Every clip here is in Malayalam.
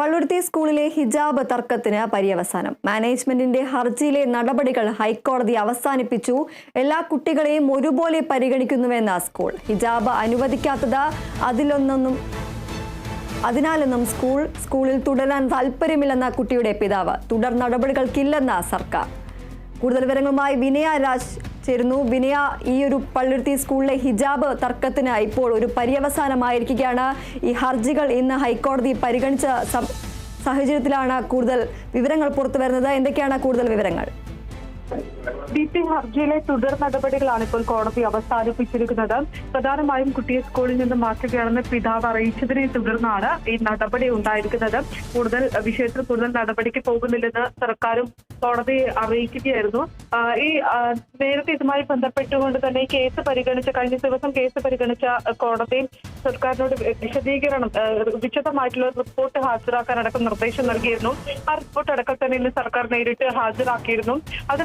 പള്ളുരുത്തി സ്കൂളിലെ ഹിജാബ് തർക്കത്തിന് പര്യവസാനം. മാനേജ്മെന്റിന്റെ ഹർജിയിലെ നടപടികൾ ഹൈക്കോടതി അവസാനിപ്പിച്ചു. എല്ലാ കുട്ടികളെയും ഒരുപോലെ പരിഗണിക്കുന്നുവെന്ന സ്കൂൾ. ഹിജാബ് അനുവദിക്കാത്തത് അതിലൊന്നൊന്നും അതിനാലെന്നും സ്കൂൾ സ്കൂളിൽ തുടരാൻ താല്പര്യമില്ലെന്ന കുട്ടിയുടെ പിതാവ്. തുടർ നടപടികൾക്കില്ലെന്ന സർക്കാർ. കൂടുതൽ വിവരങ്ങളുമായി വിനയ രാജ് ചേരുന്നു വിനയ ഈ ഒരു പള്ളിരുത്തി സ്കൂളിലെ ഹിജാബ് തർക്കത്തിന് ഇപ്പോൾ ഒരു പര്യവസാനമായിരിക്കുകയാണ്. ഈ ഹർജികൾ ഇന്ന് ഹൈക്കോടതി പരിഗണിച്ച സാഹചര്യത്തിലാണ് കൂടുതൽ വിവരങ്ങൾ പുറത്തു വരുന്നത് എന്തൊക്കെയാണ് കൂടുതൽ വിവരങ്ങൾ? പി ഹർജിയിലെ തുടർ നടപടികളാണ് ഇപ്പോൾ കോടതി അവസാനിപ്പിച്ചിരിക്കുന്നത്. പ്രധാനമായും കുട്ടിയെ സ്കൂളിൽ നിന്ന് മാറ്റുകയാണെന്ന് പിതാവ് അറിയിച്ചതിനെ തുടർന്നാണ് ഈ നടപടി ഉണ്ടായിരിക്കുന്നത്. കൂടുതൽ വിഷയത്തിൽ കൂടുതൽ നടപടിക്ക് പോകുന്നില്ലെന്ന് സർക്കാരും കോടതിയെ അറിയിക്കുകയായിരുന്നു. ഈ നേരത്തെ ഇതുമായി ബന്ധപ്പെട്ടുകൊണ്ട് തന്നെ കേസ് പരിഗണിച്ച കഴിഞ്ഞ ദിവസം കേസ് പരിഗണിച്ച കോടതി സർക്കാരിനോട് വിശദീകരണം വിശദമായിട്ടുള്ള റിപ്പോർട്ട് ഹാജരാക്കാനടക്കം നിർദ്ദേശം നൽകിയിരുന്നു. ആ റിപ്പോർട്ട് അടക്കം തന്നെ ഇന്ന് സർക്കാർ നേരിട്ട് ഹാജരാക്കിയിരുന്നു. അത്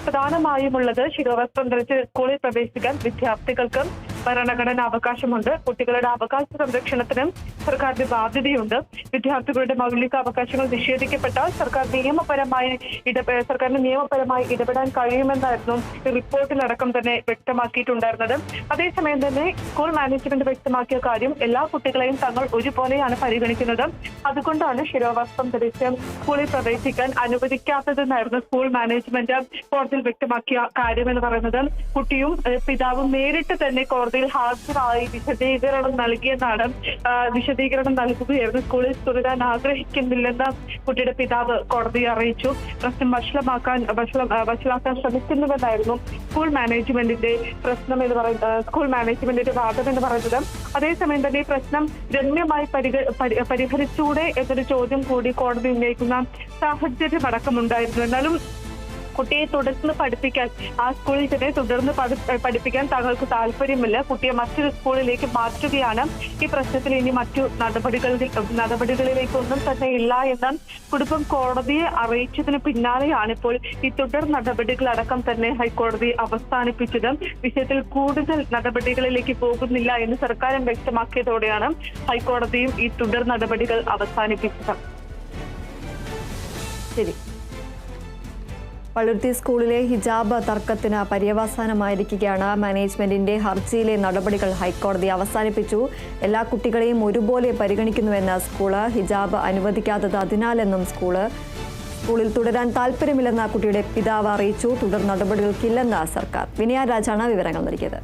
പ്രധാനമായുമുള്ളത് ശിരോവസ്ത്രം ധരിച്ച് സ്കൂളിൽ പ്രവേശിക്കാൻ വിദ്യാർത്ഥികൾക്ക് ഭരണഘടന അവകാശമുണ്ട്. കുട്ടികളുടെ അവകാശ സംരക്ഷണത്തിനും സർക്കാരിന്റെ ബാധ്യതയുണ്ട്. വിദ്യാർത്ഥികളുടെ മൗലിക അവകാശങ്ങൾ നിഷേധിക്കപ്പെട്ടാൽ സർക്കാർ നിയമപരമായി സർക്കാരിന് നിയമപരമായി ഇടപെടാൻ കഴിയുമെന്നായിരുന്നു റിപ്പോർട്ടിലടക്കം തന്നെ വ്യക്തമാക്കിയിട്ടുണ്ടായിരുന്നത്. അതേസമയം തന്നെ സ്കൂൾ മാനേജ്മെന്റ് വ്യക്തമാക്കിയ കാര്യം എല്ലാ കുട്ടികളെയും തങ്ങൾ ഒരുപോലെയാണ് പരിഗണിക്കുന്നത്. അതുകൊണ്ടാണ് ശിരോവസ്ത്രം ധരിച്ച് സ്കൂളിൽ പ്രവേശിക്കാൻ അനുവദിക്കാത്തതെന്നായിരുന്നു സ്കൂൾ മാനേജ്മെന്റ് കോടതിയിൽ വ്യക്തമാക്കിയ കാര്യം എന്ന് പറയുന്നത്. കുട്ടിയും പിതാവും നേരിട്ട് തന്നെ കോടതിയിൽ ഹാജരായി വിശദീകരണം നൽകിയെന്നാണ് വിശദീകരണം നൽകുകയായിരുന്നു. സ്കൂളിൽ തുടരാൻ ആഗ്രഹിക്കുന്നില്ലെന്ന് കുട്ടിയുടെ പിതാവ് കോടതിയെ അറിയിച്ചു. പ്രശ്നം വഷളമാക്കാൻ വഷളാക്കാൻ ശ്രമിക്കുന്നുവെന്നായിരുന്നു സ്കൂൾ മാനേജ്മെന്റിന്റെ പ്രശ്നം എന്ന് പറയുന്നത് സ്കൂൾ മാനേജ്മെന്റിന്റെ വാദം എന്ന് പറയുന്നത്. അതേസമയം തന്നെ ഈ പ്രശ്നം രമ്യമായി പരിഹരിച്ചൂടെ എന്നൊരു ചോദ്യം കൂടി കോടതി ഉന്നയിക്കുന്ന സാഹചര്യം അടക്കമുണ്ടായിരുന്നു എന്നാലും കുട്ടിയെ തുടർന്ന് പഠിപ്പിക്കാൻ ആ സ്കൂളിൽ തന്നെ തുടർന്ന് പഠിപ്പിക്കാൻ തങ്ങൾക്ക് താല്പര്യമില്ല. കുട്ടിയെ മറ്റൊരു സ്കൂളിലേക്ക് മാറ്റുകയാണ് ഈ പ്രശ്നത്തിൽ ഇനി മറ്റു നടപടികളിൽ നടപടികളിലേക്കൊന്നും തന്നെ ഇല്ല എന്ന് കുടുംബം കോടതിയെ അറിയിച്ചതിന് പിന്നാലെയാണ് ഇപ്പോൾ ഈ തുടർ നടപടികളടക്കം തന്നെ ഹൈക്കോടതി അവസാനിപ്പിച്ചത്. വിഷയത്തിൽ കൂടുതൽ നടപടികളിലേക്ക് പോകുന്നില്ല എന്ന് സർക്കാരും വ്യക്തമാക്കിയതോടെയാണ് ഹൈക്കോടതിയും ഈ തുടർ നടപടികൾ അവസാനിപ്പിച്ചത്. ശരി. പള്ളുരുത്തി സ്കൂളിലെ ഹിജാബ് തർക്കത്തിന് പര്യവസാനമായിരിക്കുകയാണ്. മാനേജ്മെന്റിന്റെ ഹർജിയിലെ നടപടികൾ ഹൈക്കോടതി അവസാനിപ്പിച്ചു. എല്ലാ കുട്ടികളെയും ഒരുപോലെ പരിഗണിക്കുന്നുവെന്ന് സ്കൂൾ ഹിജാബ് അനുവദിക്കാത്തത് അതിനാലെന്നും സ്കൂൾ സ്കൂളിൽ തുടരാൻ താല്പര്യമില്ലെന്ന കുട്ടിയുടെ പിതാവ് അറിയിച്ചു. തുടർ നടപടികൾക്കില്ലെന്ന് സർക്കാർ. വിനയ രാജാണ് വിവരങ്ങൾ നൽകിയത്.